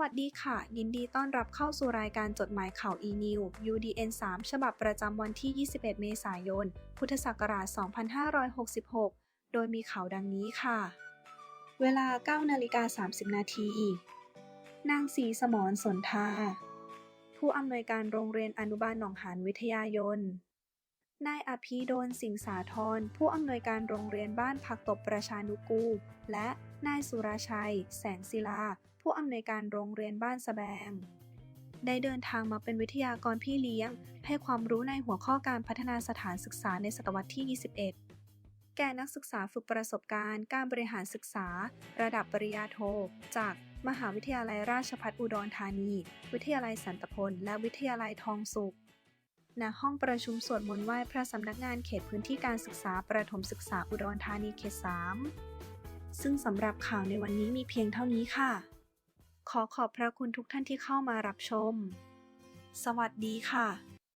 วัสดีค่ะ ยินดีต้อนรับเข้าสู่รายการจดหมายข่าว e-new UDN 3 ฉบับประจำวันที่ 21 เมษายน พุทธศักราช 2566 โดยมีข่าวดังนี้ค่ะ เวลา 9 นาฬิกา 30 นาทีนางศรีสมรสนทา ผู้อำนวยการโรงเรียนอนุบาลหนองหานวิทยายน นายอภิโดลสิงสาธรผู้อำนวยการโรงเรียนบ้านผักตบประชานุกูล และนายสุราชัย แสงศิลา ผู้อำนวยการโรงเรียนบ้านสะแบง ได้เดินทางมาเป็นวิทยากรพี่เลี้ยง ให้ความรู้ในหัวข้อการพัฒนาสถานศึกษาในศตวรรษที่ 21 แก่นักศึกษาฝึกประสบการณ์ การบริหารศึกษา ระดับปริญญาโท จากมหาวิทยาลัยราชภัฏอุดรธานี วิทยาลัยสันตพล และวิทยาลัยทองสุข ณห้องประชุมสวดมนต์ไหว้พระสำนักงานเขตพื้นที่การศึกษาประถมศึกษาอุดรธานีเขต 3 ซึ่งสำหรับข่าวในวันนี้มีเพียงเท่านี้ค่ะ ขอขอบพระคุณทุกท่านที่เข้ามารับชม สวัสดีค่ะ